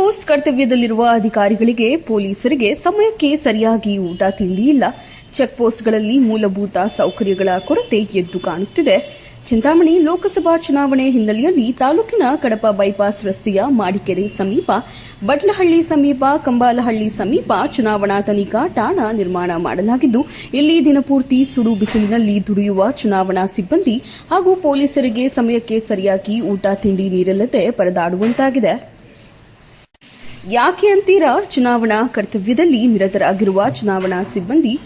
Post ಕರ್ತವ್ಯದಲ್ಲಿರುವ ಅಧಿಕಾರಿಗಳಿಗೆ ಪೊಲೀಸರಿಗೆ ಸಮಯಕ್ಕೆ ಸರಿಯಾಗಿ ಊಟ ತಿಂಡಿ ಇಲ್ಲ. ಚೆಕ್ ಪೋಸ್ಟ್ಗಳಲ್ಲಿ ಮೂಲಭೂತ ಸೌಕರ್ಯಗಳ ಕೊರತೆ ಎದ್ದು ಕಾಣುತ್ತಿದೆ. ಚಿಂತಾಮಣಿ ಲೋಕಸಭಾ ಚುನಾವಣೆ ಹಿನ್ನೆಲೆಯಲ್ಲಿ ತಾಲೂಕಿನ ಕಡಪ ಬೈಪಾಸ್ ರಸ್ತೆಯ ಮಾಡಿಕೆರೆ ಸಮೀಪ, ಬಟ್ಲಹಳ್ಳಿ ಸಮೀಪ, ಕಂಬಾಲಹಳ್ಳಿ ಸಮೀಪ ಚುನಾವಣಾ ತನಿಖಾ ಠಾಣ ನಿರ್ಮಾಣ ಮಾಡಲಾಗಿದ್ದು, ಇಲ್ಲಿ ದಿನಪೂರ್ತಿ ಸುಡು ಬಿಸಿಲಿನಲ್ಲಿ ದುಡಿಯುವ ಚುನಾವಣಾ ಸಿಬ್ಬಂದಿ ಹಾಗೂ ಪೊಲೀಸರಿಗೆ ಸಮಯಕ್ಕೆ ಸರಿಯಾಗಿ ಊಟ, ತಿಂಡಿ ನೀರಲ್ಲದೆ ಪರದಾಡುವಂತಾಗಿದೆ. ಯಾಕೆ ಅಂತೀರಾ? ಚುನಾವಣಾ ಕರ್ತವ್ಯದಲ್ಲಿ ನಿರತರಾಗಿರುವ ಚುನಾವಣಾ ಸಿಬ್ಬಂದಿ.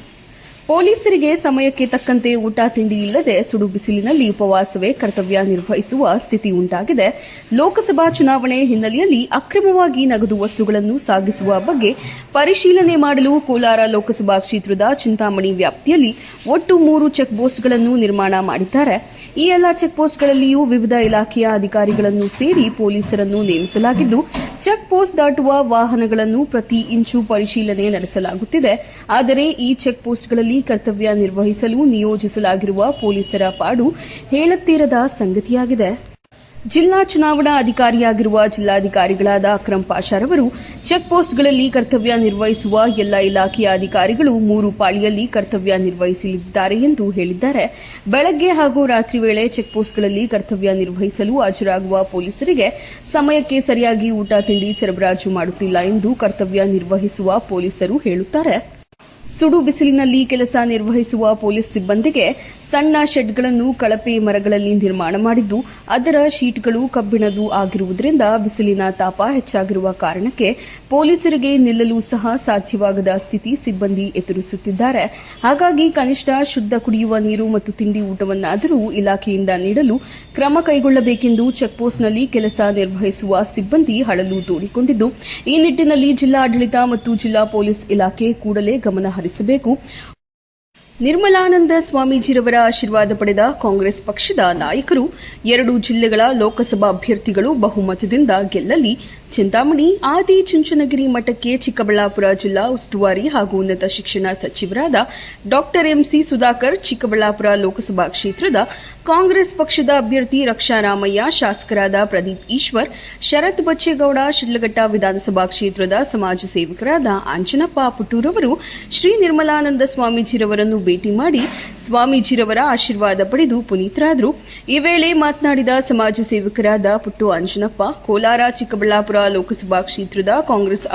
ಪೊಲೀಸರಿಗೆ ಸಮಯಕ್ಕೆ ತಕ್ಕಂತೆ ಊಟ ತಿಂಡಿ ಇಲ್ಲದೆ ಸುಡು ಬಿಸಿಲಿನಲ್ಲಿ ಉಪವಾಸವೇ ಕರ್ತವ್ಯ ನಿರ್ವಹಿಸುವ ಸ್ಥಿತಿ ಉಂಟಾಗಿದೆ. ಲೋಕಸಭಾ ಚುನಾವಣೆ ಹಿನ್ನೆಲೆಯಲ್ಲಿ ಅಕ್ರಮವಾಗಿ ನಗದು ವಸ್ತುಗಳನ್ನು ಸಾಗಿಸುವ ಬಗ್ಗೆ ಪರಿಶೀಲನೆ ಮಾಡಲು ಕೋಲಾರ ಲೋಕಸಭಾ ಕ್ಷೇತ್ರದ ಚಿಂತಾಮಣಿ ವ್ಯಾಪ್ತಿಯಲ್ಲಿ ಒಟ್ಟು ಮೂರು ಚೆಕ್ ಪೋಸ್ಟ್ಗಳನ್ನು ನಿರ್ಮಾಣ ಮಾಡಿದ್ದಾರೆ. ಈ ಎಲ್ಲಾ ಚೆಕ್ ಪೋಸ್ಟ್ಗಳಲ್ಲಿಯೂ ವಿವಿಧ ಇಲಾಖೆಯ ಅಧಿಕಾರಿಗಳನ್ನು ಸೇರಿ ಪೊಲೀಸರನ್ನು ನೇಮಿಸಲಾಗಿದ್ದು ಚೆಕ್ ಪೋಸ್ಟ್ ದಾಟುವ ವಾಹನಗಳನ್ನು ಪ್ರತಿ ಇಂಚು ಪರಿಶೀಲನೆ ನಡೆಸಲಾಗುತ್ತಿದೆ. ಆದರೆ ಈ ಚೆಕ್ ಪೋಸ್ಟ್ಗಳಲ್ಲಿ ಕರ್ತವ್ಯ ನಿರ್ವಹಿಸಲು ನಿಯೋಜಿಸಲಾಗಿರುವ ಪೊಲೀಸರ ಪಾಡು ಹೇಳುತ್ತಿರದ ಸಂಗತಿಯಾಗಿದೆ. ಜಿಲ್ಲಾ ಚುನಾವಣಾ ಅಧಿಕಾರಿಯಾಗಿರುವ ಜಿಲ್ಲಾಧಿಕಾರಿಗಳಾದ ಅಕ್ರಂ ಪಾಷಾರವರು ಚೆಕ್ ಪೋಸ್ಟ್ಗಳಲ್ಲಿ ಕರ್ತವ್ಯ ನಿರ್ವಹಿಸುವ ಎಲ್ಲ ಇಲಾಖೆಯ ಅಧಿಕಾರಿಗಳು ಮೂರು ಪಾಳಿಯಲ್ಲಿ ಕರ್ತವ್ಯ ನಿರ್ವಹಿಸಲಿದ್ದಾರೆ ಎಂದು ಹೇಳಿದ್ದಾರೆ. ಬೆಳಗ್ಗೆ ಹಾಗೂ ರಾತ್ರಿ ವೇಳೆ ಚೆಕ್ ಪೋಸ್ಟ್ಗಳಲ್ಲಿ ಕರ್ತವ್ಯ ನಿರ್ವಹಿಸಲು ಹಾಜರಾಗುವ ಪೊಲೀಸರಿಗೆ ಸಮಯಕ್ಕೆ ಸರಿಯಾಗಿ ಊಟ, ತಿಂಡಿ ಸರಬರಾಜು ಮಾಡುತ್ತಿಲ್ಲ ಎಂದು ಕರ್ತವ್ಯ ನಿರ್ವಹಿಸುವ ಪೊಲೀಸರು ಹೇಳುತ್ತಾರೆ. ಸುಡು ಬಿಸಿಲಿನಲ್ಲಿ ಕೆಲಸ ನಿರ್ವಹಿಸುವ ಪೊಲೀಸ್ ಸಿಬ್ಬಂದಿಗೆ ಸಣ್ಣ ಶೆಡ್ಗಳನ್ನು ಕಳಪೆ ಮರಗಳಲ್ಲಿ ನಿರ್ಮಾಣ ಮಾಡಿದ್ದು, ಅದರ ಶೀಟ್ಗಳು ಕಬ್ಬಿಣದು ಆಗಿರುವುದರಿಂದ ಬಿಸಿಲಿನ ತಾಪ ಹೆಚ್ಚಾಗಿರುವ ಕಾರಣಕ್ಕೆ ಪೊಲೀಸರಿಗೆ ನಿಲ್ಲಲು ಸಹ ಸಾಧ್ಯವಾಗದ ಸ್ಥಿತಿ ಸಿಬ್ಬಂದಿ ಎದುರಿಸುತ್ತಿದ್ದಾರೆ. ಹಾಗಾಗಿ ಕನಿಷ್ಠ ಶುದ್ಧ ಕುಡಿಯುವ ನೀರು ಮತ್ತು ತಿಂಡಿ ಊಟವನ್ನಾದರೂ ಇಲಾಖೆಯಿಂದ ನೀಡಲು ಕ್ರಮ ಕೈಗೊಳ್ಳಬೇಕೆಂದು ಚೆಕ್ಪೋಸ್ಟ್ನಲ್ಲಿ ಕೆಲಸ ನಿರ್ವಹಿಸುವ ಸಿಬ್ಬಂದಿ ಹಳಲು ತೋಡಿಕೊಂಡಿದ್ದು ಈ ನಿಟ್ಟಿನಲ್ಲಿ ಜಿಲ್ಲಾಡಳಿತ ಮತ್ತು ಜಿಲ್ಲಾ ಪೊಲೀಸ್ ಇಲಾಖೆ ಕೂಡಲೇ ಗಮನ ಹರಿಸಬೇಕು ನಿರ್ಮಲಾನಂದ ಸ್ವಾಮೀಜಿರವರ ಆಶೀರ್ವಾದ ಪಡೆದ ಕಾಂಗ್ರೆಸ್ ಪಕ್ಷದ ನಾಯಕರು ಎರಡು ಜಿಲ್ಲೆಗಳ ಲೋಕಸಭಾ ಅಭ್ಯರ್ಥಿಗಳು ಬಹುಮತದಿಂದ ಗೆಲ್ಲಲಿ. ಚಿಂತಾಮಣಿ, ಆದಿ ಚುಂಚನಗಿರಿ ಮಠಕ್ಕೆ ಚಿಕ್ಕಬಳ್ಳಾಪುರ ಜಿಲ್ಲಾ ಉಸ್ತುವಾರಿ ಹಾಗೂ ಉನ್ನತ ಶಿಕ್ಷಣ ಸಚಿವರಾದ doctor M C Sudhakar, Chikkaballapur Lok Sabha ಕ್ಷೇತ್ರದ ಕಾಂಗ್ರೆಸ್ ಪಕ್ಷದ ಅಭ್ಯರ್ಥಿ ರಕ್ಷಾರಾಮಯ್ಯ, ಶಾಸಕರಾದ ಪ್ರದೀಪ್ ಈಶ್ವರ್, ಶರತ್ ಬಚ್ಚೇಗೌಡ, ಶಿಡ್ಲಘಟ್ಟ ವಿಧಾನಸಭಾ ಕ್ಷೇತ್ರದ ಸಮಾಜ ಸೇವಕರಾದ ಅಂಜನಪ್ಪ ಪುಟ್ಟೂರವರು, ಶ್ರೀ ನಿರ್ಮಲಾನಂದ ಸ್ವಾಮೀಜಿರವರನ್ನು ಭೇಟಿ ಮಾಡಿ ಸ್ವಾಮೀಜಿರವರ ಆಶೀರ್ವಾದ ಪಡೆದು ಪುನೀತರಾದರು. ಈ ವೇಳೆ ಮಾತನಾಡಿದ ಸಮಾಜ ಸೇವಕರಾದ ಪುಟ್ಟು ಅಂಜನಪ್ಪ, ಕೋಲಾರ ಚಿಕ್ಕಬಳ್ಳಾಪುರ ಲೋಕಸಭಾ ಕ್ಷೇತ್ರದ ಕಾಂಗ್ರೆಸ್